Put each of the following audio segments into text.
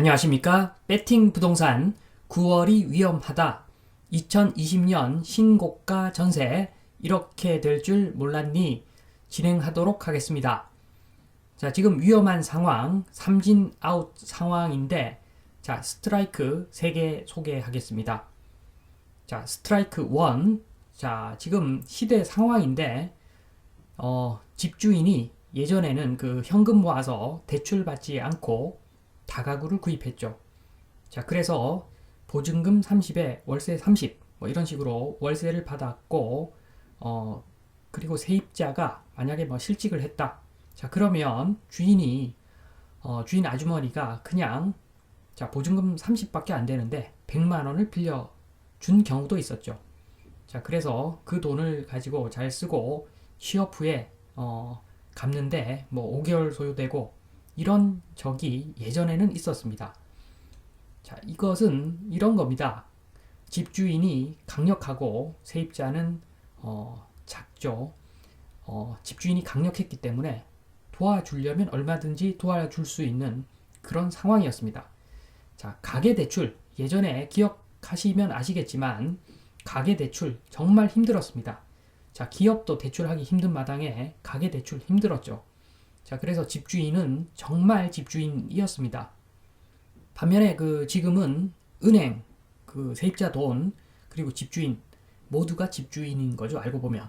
안녕하십니까? 배팅 부동산 9월이 위험하다. 2020년 신고가 전세 이렇게 될 줄 몰랐니? 진행하도록 하겠습니다. 자, 지금 위험한 상황, 삼진 아웃 상황인데, 자, 스트라이크 3개 소개하겠습니다. 자, 스트라이크 1. 자, 지금 시대 상황인데, 어, 집주인이 예전에는 그 현금 모아서 대출 받지 않고 다가구를 구입했죠. 자, 그래서 보증금 30에 월세 30, 뭐 이런 식으로 월세를 받았고, 어, 그리고 세입자가 만약에 뭐 실직을 했다. 자, 그러면 주인이, 어, 주인 아주머니가 그냥, 자, 보증금 30밖에 안 되는데 100만 원을 빌려 준 경우도 있었죠. 자, 그래서 그 돈을 가지고 잘 쓰고 취업 후에, 어, 갚는데 뭐 5개월 소요되고 이런 적이 예전에는 있었습니다. 자, 이것은 이런 겁니다. 집주인이 강력하고 세입자는 어, 작죠. 어, 집주인이 강력했기 때문에 도와주려면 얼마든지 도와줄 수 있는 그런 상황이었습니다. 자, 가계대출 예전에 기억하시면 아시겠지만 가계대출 정말 힘들었습니다. 자, 기업도 대출하기 힘든 마당에 가계대출 힘들었죠. 자, 그래서 집주인은 정말 집주인이었습니다. 반면에 그 지금은 은행, 그 세입자 돈, 그리고 집주인 모두가 집주인인 거죠. 알고 보면.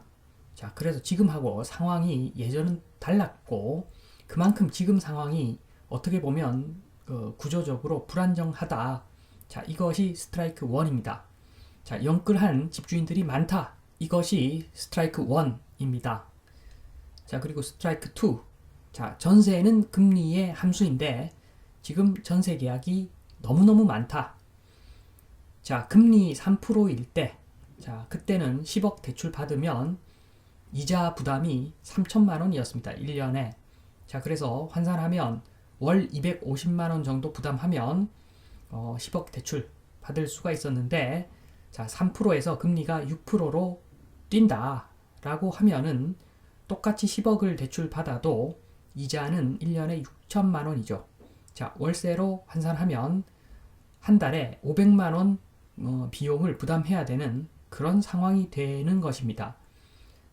자, 그래서 지금하고 상황이 예전은 달랐고 그만큼 지금 상황이 어떻게 보면 그 구조적으로 불안정하다. 자, 이것이 스트라이크 1입니다. 자, 영끌한 집주인들이 많다. 이것이 스트라이크 1입니다. 자, 그리고 스트라이크 2. 자, 전세는 금리의 함수인데 지금 전세 계약이 너무너무 많다. 자, 금리 3%일 때, 자, 그때는 10억 대출 받으면 이자 부담이 3천만 원이었습니다. 1년에. 자, 그래서 환산하면 월 250만 원 정도 부담하면 어, 10억 대출 받을 수가 있었는데 자, 3%에서 금리가 6%로 뛴다라고 하면은 똑같이 10억을 대출 받아도 이자는 1년에 6천만 원이죠. 자, 월세로 환산하면 한 달에 500만 원 어, 비용을 부담해야 되는 그런 상황이 되는 것입니다.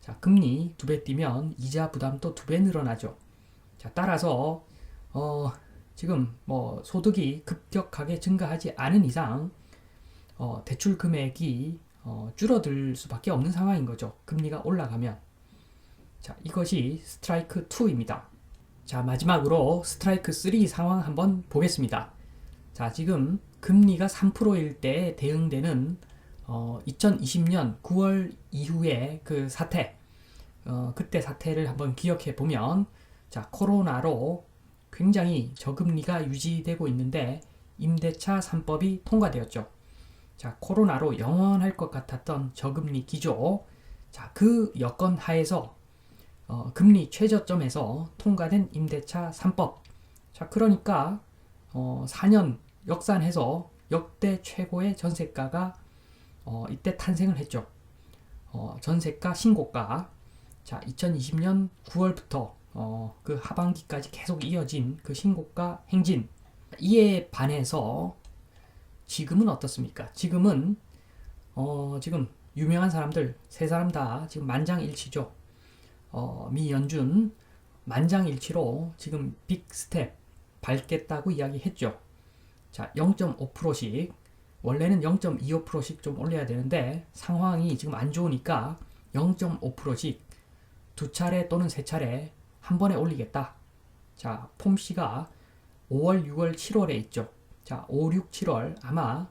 자, 금리 두 배 뛰면 이자 부담도 두 배 늘어나죠. 자, 따라서 어, 지금 뭐 소득이 급격하게 증가하지 않은 이상 어, 대출 금액이 어, 줄어들 수밖에 없는 상황인 거죠. 금리가 올라가면. 자, 이것이 스트라이크 2입니다. 자, 마지막으로 스트라이크 3 상황 한번 보겠습니다. 자, 지금 금리가 3%일 때 대응되는 어, 2020년 9월 이후에 그 사태, 어, 그때 사태를 한번 기억해 보면, 자, 코로나로 굉장히 저금리가 유지되고 있는데, 임대차 3법이 통과되었죠. 자, 코로나로 영원할 것 같았던 저금리 기조, 자, 그 여건 하에서 어, 금리 최저점에서 통과된 임대차 3법. 자, 그러니까 어, 4년 역산해서 역대 최고의 전세가가 어, 이때 탄생을 했죠. 어, 전세가 신고가. 자, 2020년 9월부터 어, 그 하반기까지 계속 이어진 그 신고가 행진. 이에 반해서 지금은 어떻습니까? 지금은 어, 지금 유명한 사람들 세 사람 다 지금 만장일치죠. 어, 미 연준 만장일치로 지금 빅스텝 밟겠다고 이야기했죠. 자, 0.5%씩 원래는 0.25%씩 좀 올려야 되는데 상황이 지금 안 좋으니까 0.5%씩 두 차례 또는 세 차례 한 번에 올리겠다. 자, 폼씨가 5월, 6월, 7월에 있죠. 자, 5, 6, 7월 아마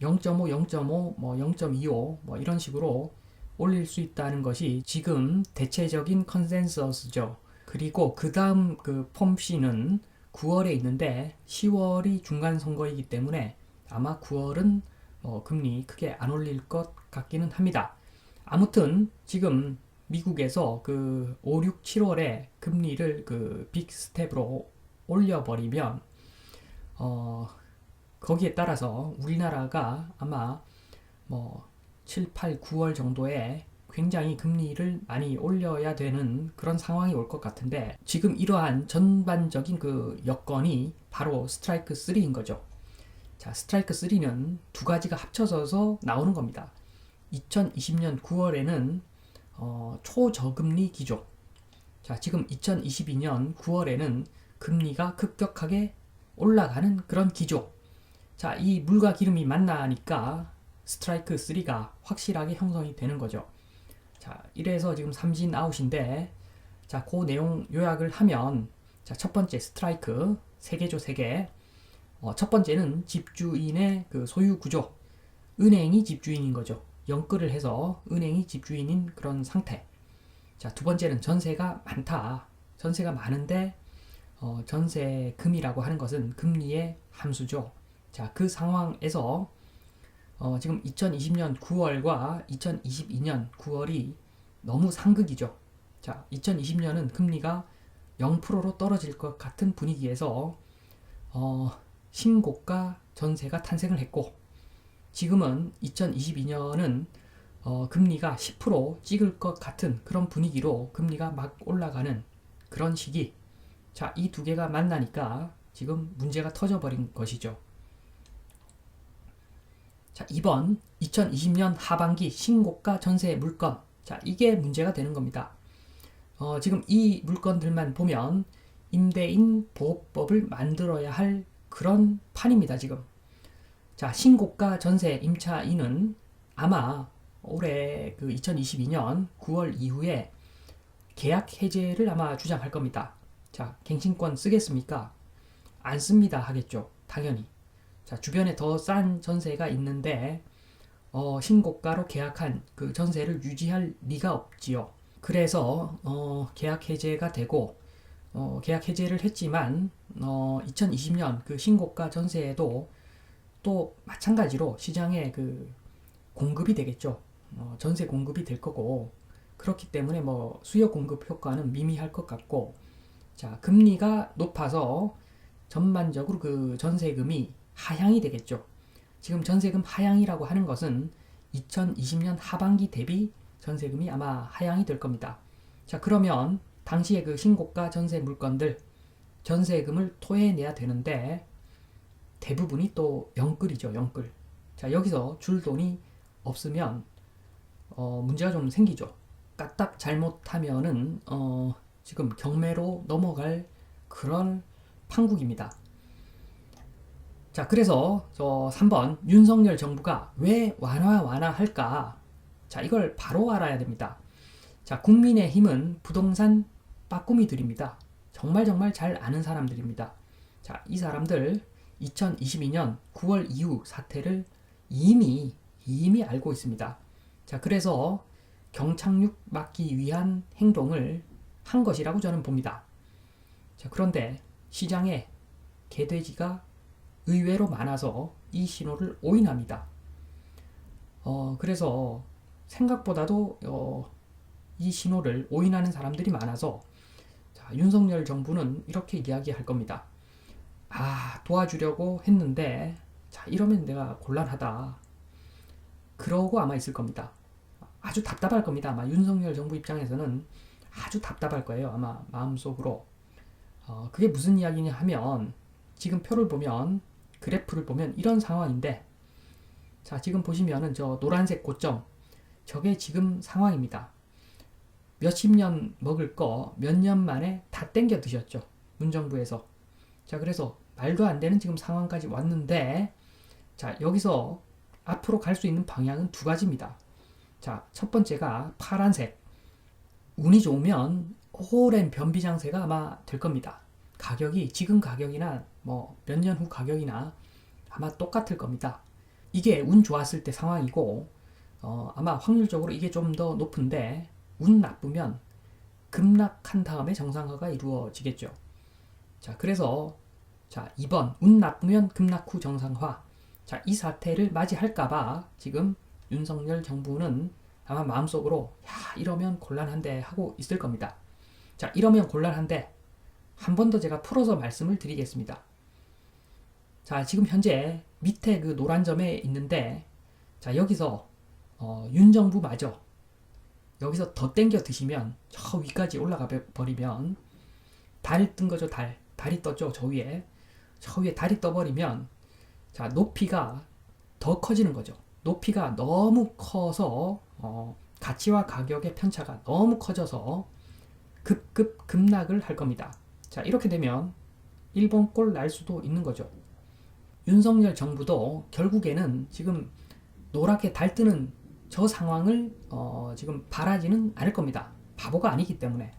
0.5, 0.5, 뭐 0.25, 뭐 이런 식으로 올릴 수 있다는 것이 지금 대체적인 컨센서스죠. 그리고 그 다음 그 폼씨는 9월에 있는데 10월이 중간 선거이기 때문에 아마 9월은 뭐 금리 크게 안 올릴 것 같기는 합니다. 아무튼 지금 미국에서 그 5, 6, 7월에 금리를 그 빅 스텝으로 올려버리면 어 거기에 따라서 우리나라가 아마 뭐 7, 8, 9월 정도에 굉장히 금리를 많이 올려야 되는 그런 상황이 올 것 같은데 지금 이러한 전반적인 그 여건이 바로 스트라이크 3인 거죠. 자, 스트라이크 3는 두 가지가 합쳐져서 나오는 겁니다. 2020년 9월에는 어, 초저금리 기조. 자, 지금 2022년 9월에는 금리가 급격하게 올라가는 그런 기조. 자, 이 물과 기름이 만나니까 스트라이크 3가 확실하게 형성이 되는 거죠. 자, 이래서 지금 삼진 아웃인데, 자, 그 내용 요약을 하면, 자, 첫 번째 스트라이크, 세 개죠, 세 개. 어, 첫 번째는 집주인의 그 소유 구조. 은행이 집주인인 거죠. 연끌을 해서 은행이 집주인인 그런 상태. 자, 두 번째는 전세가 많다. 전세가 많은데, 어, 전세금이라고 하는 것은 금리의 함수죠. 자, 그 상황에서 어, 지금 2020년 9월과 2022년 9월이 너무 상극이죠. 자, 2020년은 금리가 0%로 떨어질 것 같은 분위기에서 어, 신고가 전세가 탄생을 했고 지금은 2022년은 어, 금리가 10% 찍을 것 같은 그런 분위기로 금리가 막 올라가는 그런 시기. 자, 이 두 개가 만나니까 지금 문제가 터져버린 것이죠. 자, 2번 2020년 하반기 신고가 전세 물건. 자, 이게 문제가 되는 겁니다. 어, 지금 이 물건들만 보면 임대인 보호법을 만들어야 할 그런 판입니다, 지금. 자, 신고가 전세 임차인은 아마 올해 그 2022년 9월 이후에 계약 해제를 아마 주장할 겁니다. 자, 갱신권 쓰겠습니까? 안 씁니다 하겠죠. 당연히. 자, 주변에 더 싼 전세가 있는데 어, 신고가로 계약한 그 전세를 유지할 리가 없지요. 그래서 어, 계약 해제가 되고 어, 계약 해제를 했지만 어, 2020년 그 신고가 전세에도 또 마찬가지로 시장에 그 공급이 되겠죠. 어, 전세 공급이 될 거고 그렇기 때문에 뭐 수요 공급 효과는 미미할 것 같고 자 금리가 높아서 전반적으로 그 전세금이 하향이 되겠죠. 지금 전세금 하향이라고 하는 것은 2020년 하반기 대비 전세금이 아마 하향이 될 겁니다. 자 그러면 당시에 그 신고가 전세 물건들 전세금을 토해내야 되는데 대부분이 또 영끌이죠 영끌. 자 여기서 줄 돈이 없으면 어, 문제가 좀 생기죠. 까딱 잘못하면은 어, 지금 경매로 넘어갈 그런 판국입니다. 자, 그래서 저 3번 윤석열 정부가 왜 완화 완화할까? 자, 이걸 바로 알아야 됩니다. 자, 국민의 힘은 부동산 빠꾸미들입니다. 정말 정말 잘 아는 사람들입니다. 자, 이 사람들 2022년 9월 이후 사태를 이미 이미 알고 있습니다. 자, 그래서 경착륙 막기 위한 행동을 한 것이라고 저는 봅니다. 자, 그런데 시장에 개돼지가 의외로 많아서 이 신호를 오인합니다. 어, 그래서 생각보다도 어, 이 신호를 오인하는 사람들이 많아서 자, 윤석열 정부는 이렇게 이야기할 겁니다. 아, 도와주려고 했는데 자, 이러면 내가 곤란하다. 그러고 아마 있을 겁니다. 아주 답답할 겁니다. 아마 윤석열 정부 입장에서는 아주 답답할 거예요. 아마 마음속으로. 어, 그게 무슨 이야기냐 하면 지금 표를 보면 그래프를 보면 이런 상황인데 자 지금 보시면은 저 노란색 고점 저게 지금 상황입니다. 몇십 년 먹을 거 몇 년 만에 다 땡겨 드셨죠. 문정부에서. 자 그래서 말도 안 되는 지금 상황까지 왔는데 자 여기서 앞으로 갈 수 있는 방향은 두 가지입니다. 자, 첫 번째가 파란색. 운이 좋으면 오랜 변비 장세가 아마 될 겁니다. 가격이 지금 가격이나 뭐 몇 년 후 가격이나 아마 똑같을 겁니다. 이게 운 좋았을 때 상황이고 어, 아마 확률적으로 이게 좀 더 높은데 운 나쁘면 급락한 다음에 정상화가 이루어지겠죠. 자, 그래서 자, 2번 운 나쁘면 급락 후 정상화. 자, 이 사태를 맞이할까봐 지금 윤석열 정부는 아마 마음속으로 야 이러면 곤란한데 하고 있을 겁니다. 자 이러면 곤란한데 한 번 더 제가 풀어서 말씀을 드리겠습니다. 자 지금 현재 밑에 그 노란 점에 있는데 자 여기서 어, 윤 정부 마저 여기서 더 땡겨 드시면 저 위까지 올라가 버- 버리면 달 뜬 거죠 달. 달이 떴죠 저 위에. 저 위에 달이 떠버리면 자 높이가 더 커지는 거죠. 높이가 너무 커서 어, 가치와 가격의 편차가 너무 커져서 급급 급락을 할 겁니다 자 이렇게 되면 일본 꼴 날 수도 있는 거죠 윤석열 정부도 결국에는 지금 노랗게 달뜨는 저 상황을 어, 지금 바라지는 않을 겁니다. 바보가 아니기 때문에.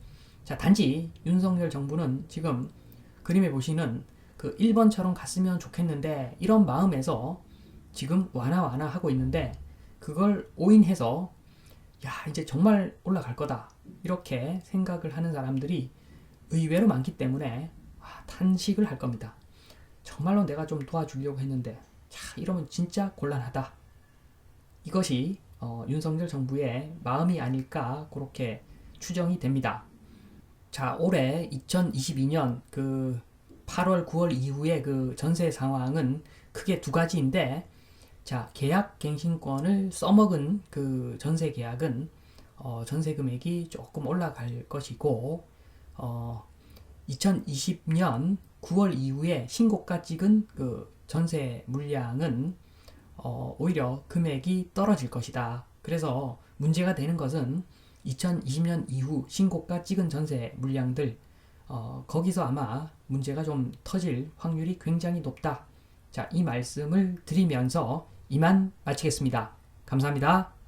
자, 단지 윤석열 정부는 지금 그림에 보시는 그 1번처럼 갔으면 좋겠는데 이런 마음에서 지금 완화 완화 하고 있는데 그걸 오인해서 야, 이제 정말 올라갈 거다. 이렇게 생각을 하는 사람들이 의외로 많기 때문에 아, 탄식을 할 겁니다. 정말로 내가 좀 도와주려고 했는데 자, 이러면 진짜 곤란하다. 이것이 어, 윤석열 정부의 마음이 아닐까 그렇게 추정이 됩니다. 자, 올해 2022년 그 8월, 9월 이후의 그 전세 상황은 크게 두 가지인데, 자, 계약 갱신권을 써먹은 그 전세 계약은 어, 전세 금액이 조금 올라갈 것이고, 어, 2020년 9월 이후에 신고가 찍은 그 전세 물량은 어, 오히려 금액이 떨어질 것이다. 그래서 문제가 되는 것은 2020년 이후 신고가 찍은 전세 물량들 어, 거기서 아마 문제가 좀 터질 확률이 굉장히 높다. 자, 이 말씀을 드리면서 이만 마치겠습니다. 감사합니다.